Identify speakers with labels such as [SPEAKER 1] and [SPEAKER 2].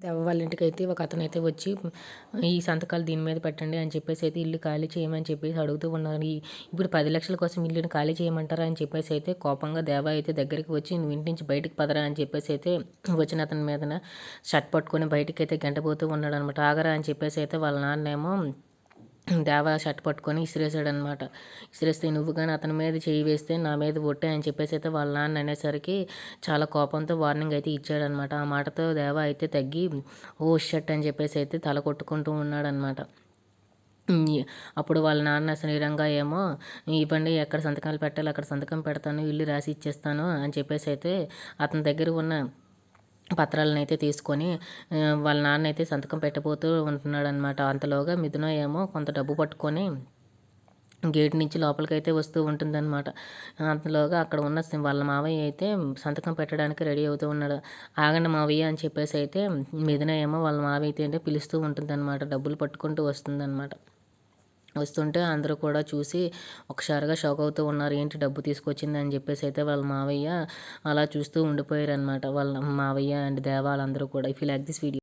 [SPEAKER 1] దేవ వాళ్ళ ఇంటికి అయితే ఒక అతను అయితే వచ్చి ఈ సంతకాలు దీని మీద పెట్టండి అని చెప్పేసి అయితే ఇల్లు ఖాళీ చేయమని చెప్పేసి అడుగుతూ ఉన్నారు. ఈ ఇప్పుడు పది లక్షల కోసం ఇల్లుని ఖాళీ చేయమంటారా అని చెప్పేసి అయితే కోపంగా దేవ అయితే దగ్గరికి వచ్చి నువ్వు ఇంటి నుంచి బయటకు పదరా అని చెప్పేసి అయితే వచ్చిన అతని మీదన షర్ట్ పట్టుకొని బయటకు అయితే గంటపోతూ ఉన్నాడు అనమాట ఆగరా అని చెప్పేసి అయితే వాళ్ళ నాన్నేమో దేవా షర్ట్ పట్టుకొని అనమాట ఇసిరేస్తే నువ్వు కానీ అతని మీద చేయి వేస్తే నా మీద ఒట్టే అని చెప్పేసి అయితే వాళ్ళ నాన్న అనేసరికి చాలా కోపంతో వార్నింగ్ అయితే ఇచ్చాడనమాట. ఆ మాటతో దేవా అయితే తగ్గి ఓ షర్ట్ అని చెప్పేసి అయితే తల కొట్టుకుంటూ ఉన్నాడనమాట. అప్పుడు వాళ్ళ నాన్న శ్రీరంగా ఏమో ఇవ్వండి ఎక్కడ సంతకాలు పెట్టాలి అక్కడ సంతకం పెడతాను ఇల్లు రాసి ఇచ్చేస్తాను అని చెప్పేసి అయితే అతని దగ్గర ఉన్న పత్రాలను అయితే తీసుకొని వాళ్ళ నాన్న అయితే సంతకం పెట్టబోతూ ఉంటున్నాడు అనమాట అంతలోగా మిథున ఏమో కొంత డబ్బు పట్టుకొని గేట్ నుంచి లోపలికి అయితే వస్తూ ఉంటుందన్నమాట. అంతలోగా అక్కడ ఉన్న వాళ్ళ మావయ్య అయితే సంతకం పెట్టడానికి రెడీ అవుతూ ఉన్నాడు. ఆగండి మావయ్య అని చెప్పేసి అయితే మిథున ఏమో వాళ్ళ మావయ్య అయితే పిలుస్తూ ఉంటుందన్నమాట. డబ్బులు పట్టుకుంటూ వస్తుందన్నమాట. వస్తుంటే అందరూ కూడా చూసి ఒకసారిగా షాక్ అవుతూ ఉన్నారు ఏంటి డబ్బు తీసుకొచ్చింది? అని చెప్పేసి అయితే వాళ్ళ మావయ్య అలా చూస్తూ ఉండిపోయారు అనమాట వాళ్ళ మావయ్య అండ్ దేవాలందరూ కూడా. If you like this video